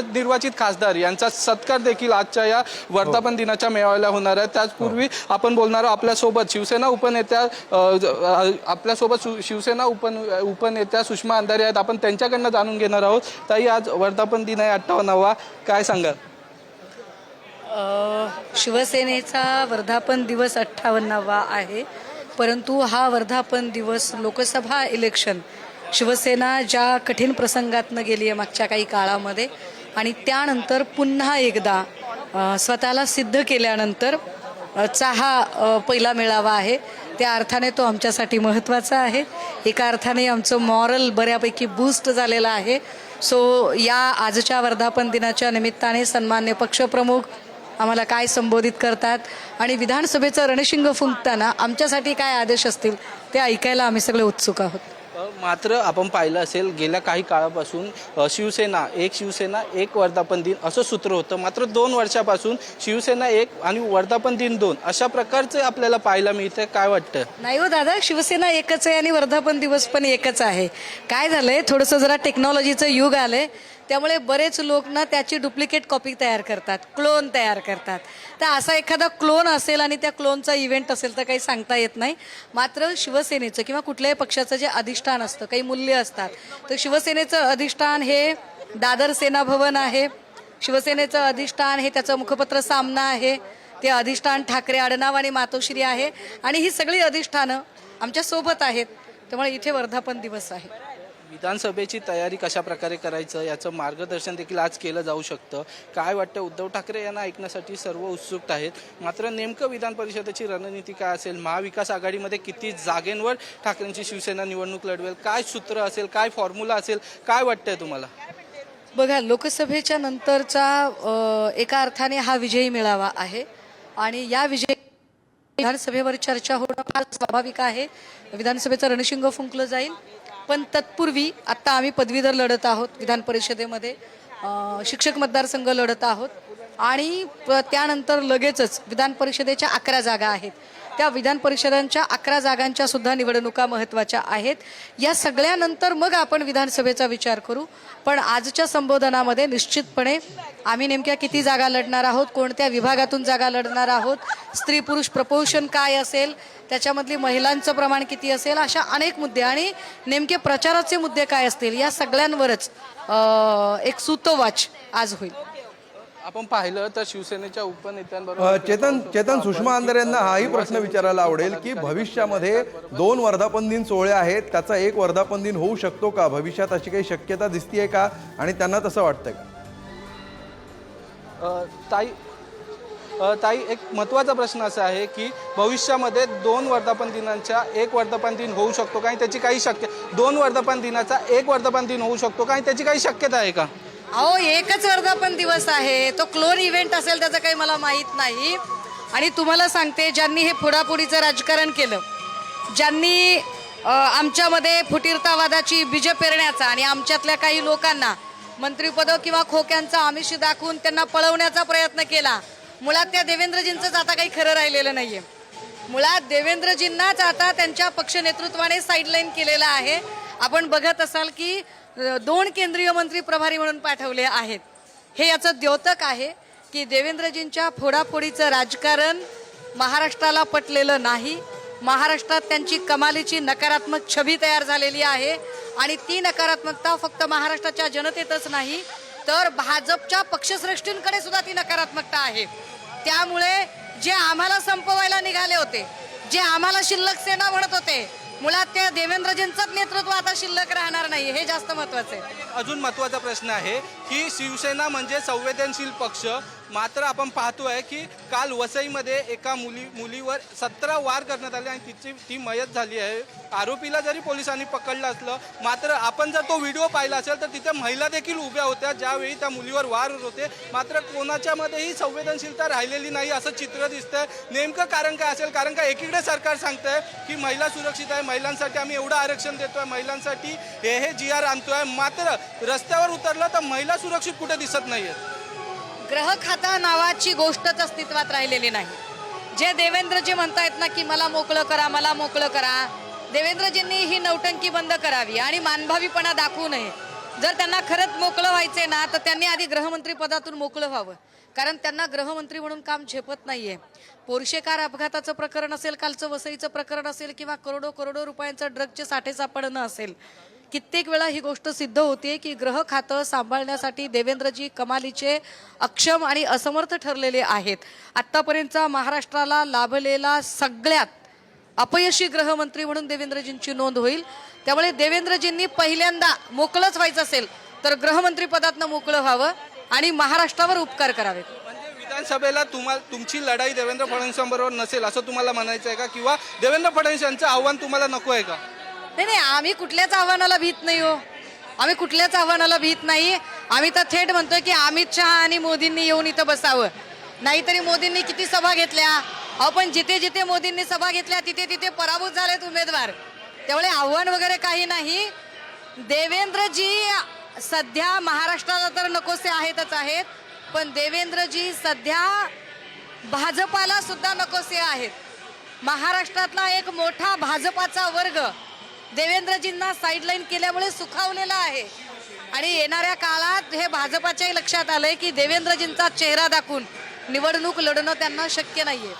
नवनिर्वाचित खासदार यांचा सत्कार देखील आजच्या या वर्धापन दिनाच्या मेळाव्याला होणार आहे. त्याचपूर्वी आपण बोलणार आहोत आपल्यासोबत शिवसेना उपनेत्या आपल्यासोबत शिवसेना उपन उपनेत्या सुषमा अंधारे आहेत. आपण त्यांच्याकडनं जाणून घेणार आहोत. ताई आज वर्धापन दिन आहे अठ्ठावन्नावा काय सांगाल? शिवसेनेचा वर्धापन दिवस अठ्ठावन्नावा आहे. परंतु हा वर्धापन दिवस लोकसभा इलेक्शन शिवसेना ज्या कठीण प्रसंगातनं गेली आहे मागच्या काही काळामध्ये आणि त्यानंतर पुन्हा एकदा स्वतःला सिद्ध केल्यानंतर चा हा पहिला मेळावा आहे. त्या अर्थाने तो आमच्यासाठी महत्त्वाचा आहे. एका अर्थाने आमचं मॉरल बऱ्यापैकी बूस्ट झालेलं आहे. सो या आजच्या वर्धापन दिनाच्या निमित्ताने सन्मान्य पक्षप्रमुख आम्हाला काय संबोधित करतात आणि विधानसभेचं रणशिंग फुंकताना आमच्यासाठी काय आदेश असतील ते ऐकायला आम्ही सगळे उत्सुक आहोत. मात्र आपण पाहिलं असेल गेल्या काही काळापासून शिवसेना एक शिवसेना एक वर्धापन दिन असं सूत्र होतं. मात्र दोन वर्षापासून शिवसेना एक आणि वर्धापन दिन दोन अशा प्रकारचे आपल्याला पाहायला मिळतं काय वाटतं? नाही हो दादा शिवसेना एकच आहे आणि वर्धापन दिवस पण एकच आहे. काय झालंय? थोडंसं जरा टेक्नॉलॉजीचं युग आलंय. त्यामुळे बरेच लोक ना त्याची डुप्लिकेट कॉपी तयार करतात क्लोन तयार करतात. तर असा एखादा क्लोन असेल आणि त्या क्लोनचा इव्हेंट असेल तर काही सांगता येत नाही. मात्र शिवसेनेचं किंवा कुठल्याही पक्षाचं जे अधिष्ठान असतं काही मूल्य असतात तर शिवसेनेचं अधिष्ठान हे दादर सेना भवन आहे. शिवसेनेचं अधिष्ठान हे त्याचं मुखपत्र सामना आहे. ते अधिष्ठान ठाकरे आडनाव आणि मातोश्री आहे. आणि ही सगळी अधिष्ठानं आमच्यासोबत आहेत. त्यामुळे इथे वर्धापन दिवस आहे. विधानसभेची तयारी कशा प्रकारे करायचं याचं मार्गदर्शन देखील आज केलं जाऊ शकतं. काय वाटतं उद्धव ठाकरे यांना ऐकण्यासाठी सर्व उत्सुक आहेत. मात्र नेमकं विधान परिषदेची रणनीती काय असेल महाविकास आघाडीमध्ये किती जागेंवर ठाकरेंची शिवसेना निवडणूक लढवेल काय सूत्र असेल काय फॉर्म्युला असेल काय वाटतंय तुम्हाला? बघा लोकसभेच्या नंतरचा एका अर्थाने हा विजयी मेळावा आहे. आणि या विजय विधानसभेवर चर्चा होणं फार स्वाभाविक आहे. विधानसभेचं रणशिंग फुंकलं जाईल. पण तत्पूर्वी आत्ता आम्ही पदवीधर लढत आहोत विधान परिषदेमध्ये शिक्षक मतदारसंघ लढत आहोत. आणि प- त्यानंतर लगेचच विधान परिषदेच्या अकरा जागा आहेत. त्या विधान परिषदांच्या अकरा जागांच्या सुद्धा निवडणुका महत्त्वाच्या आहेत. या सगळ्यानंतर मग आपण विधानसभेचा विचार करू. पण आजच्या संबोधनामध्ये निश्चितपणे आम्ही नेमक्या किती जागा लढणार आहोत कोणत्या विभागातून जागा लढणार आहोत स्त्री पुरुष प्रपोशन काय असेल त्याच्यामधली महिलांचं प्रमाण किती असेल अशा अनेक मुद्दे आणि नेमके प्रचाराचे मुद्दे काय असतील या सगळ्यांवरच एक सूतोवाच आज होईल. आपण पाहिलं तर शिवसेनेच्या उपनेत्यांबरोबर चेतन चेतन सुषमा अंधारे यांना हाही प्रश्न विचारायला आवडेल की भविष्यामध्ये दोन वर्धापन दिन सोहळे आहेत त्याचा एक वर्धापन दिन होऊ शकतो का? भविष्यात अशी काही शक्यता दिसतीये का? आणि त्यांना तसं वाटतंय का? ताई ताई एक महत्त्वाचा प्रश्न असा आहे की भविष्यामध्ये दोन वर्धापन दिनांच्या एक वर्धापन दिन होऊ शकतो का? आणि त्याची काही शक्य दोन वर्धापन दिनाचा एक वर्धापन दिन होऊ शकतो का? आणि त्याची काही शक्यता आहे का? अहो एकच वर्धापन दिवस आहे. तो क्लोन इव्हेंट असेल त्याचं काही मला माहीत नाही. आणि तुम्हाला सांगते ज्यांनी हे फोडाफोडीचं राजकारण केलं ज्यांनी आमच्यामध्ये फुटीरतावादाची बीज पेरण्याचा आणि आमच्यातल्या काही लोकांना मंत्रिपद किंवा खोक्यांचा आमिष दाखवून त्यांना पळवण्याचा प्रयत्न केला मुळात त्या देवेंद्रजींचंच आता काही खरं राहिलेलं नाही आहे मुळात देवेंद्रजींनाच आता त्यांच्या पक्ष नेतृत्वाने साईडलाईन केलेलं आहे. आपण बघत असाल की दोन केंद्रीय मंत्री प्रभारी म्हणून पाठवले आहेत. हे याचं द्योतक आहे की देवेंद्रजींच्या फोडाफोडीचं राजकारण महाराष्ट्राला पटलेलं नाही. महाराष्ट्रात त्यांची कमालीची नकारात्मक छबी तयार झालेली आहे आणि ती नकारात्मकता फक्त महाराष्ट्राच्या जनतेतच नाही तर भाजपच्या पक्षश्रेष्ठींकडे सुद्धा ती नकारात्मकता आहे. त्यामुळे जे आम्हाला संपवायला निघाले होते जे आम्हाला शिल्लक सेना म्हणत होते मुळात ते देवेंद्रजींचंच नेतृत्व आता शिल्लक राहणार नाही हे जास्त महत्वाचं आहे. अजून महत्त्वाचा प्रश्न आहे की शिवसेना म्हणजे संवेदनशील पक्ष मात्र आपण पाहतोय की काल वसईमध्ये एका मुली मुलीवर सतरा वार करण्यात आले आणि तिची ती मयत झाली आहे. आरोपीला जरी पोलिसांनी पकडलं असलं मात्र आपण जर तो व्हिडिओ पाहिला असेल तर तिथे महिला देखील उभ्या होत्या ज्यावेळी त्या मुलीवर वार होते मात्र कोणाच्यामध्येही संवेदनशीलता राहिलेली नाही असं चित्र दिसतंय. नेमकं कारण काय असेल? कारण का एकीकडे सरकार सांगतंय की महिला सुरक्षित आहे महिलांसाठी आम्ही एवढं आरक्षण देतोय महिलांसाठी हे हे जी आर आणतोय. मात्र रस्त्यावर उतरलं तर महिला सुरक्षित कुठे दिसत नाही आहेत ग्रह खाता नावाची गोष्टच अस्तित्वात राहिलेली नाही. जे देवेंद्रजी म्हणतायत ना की मला मोकळं करा मला मोकळं करा. देवेंद्रजींनी ही नौटंकी बंद करावी आणि मानभावीपणा दाखवू नये. जर त्यांना खरंच मोकळं व्हायचंय ना तर त्यांनी आधी गृहमंत्री पदातून मोकळं व्हावं. कारण त्यांना गृहमंत्री म्हणून काम झेपत नाहीये. पोरशेकार अपघाताचं प्रकरण असेल कालचं वसईचं प्रकरण असेल किंवा करोडो करोडो रुपयांचं ड्रगचे साठे सापडणं असेल कित्येक वेळा ही गोष्ट सिद्ध होते की ग्रह खातं सांभाळण्यासाठी देवेंद्रजी कमालीचे अक्षम आणि असमर्थ ठरलेले आहेत. आत्तापर्यंतचा महाराष्ट्राला लाभलेला सगळ्यात अपयशी गृहमंत्री म्हणून देवेंद्रजींची नोंद होईल. त्यामुळे देवेंद्रजींनी पहिल्यांदा मोकळंच व्हायचं असेल तर गृहमंत्री पदातनं मोकळं व्हावं आणि महाराष्ट्रावर उपकार करावेत. म्हणजे विधानसभेला तुम्हाला तुमची लढाई देवेंद्र फडणवीसांबरोबर नसेल असं तुम्हाला म्हणायचं आहे का? किंवा देवेंद्र फडणवीस यांचं आव्हान तुम्हाला नको आहे का? नाही नाही आम्ही कुठल्याच आव्हानाला भीत नाही हो. आम्ही कुठल्याच आव्हानाला भीत नाही. आम्ही तर थेट म्हणतोय की अमित शहा आणि मोदींनी येऊन इथं बसावं. नाहीतरी मोदींनी किती सभा घेतल्या? अहो पण जिथे जिथे मोदींनी सभा घेतल्या तिथे तिथे पराभूत झालेत उमेदवार. त्यामुळे आव्हान वगैरे काही नाही. देवेंद्रजी सध्या महाराष्ट्राला तर नकोसे आहेतच आहेत पण देवेंद्रजी सध्या भाजपाला सुद्धा नकोसे आहेत. महाराष्ट्रातला एक मोठा भाजपाचा वर्ग देवेंद्रजींना साईडलाईन केल्यामुळे सुखावलेला आहे. आणि येणाऱ्या काळात हे भाजपाच्याही लक्षात आलंय की देवेंद्रजींचा चेहरा दाखवून निवडणूक लढणं त्यांना शक्य नाहीये.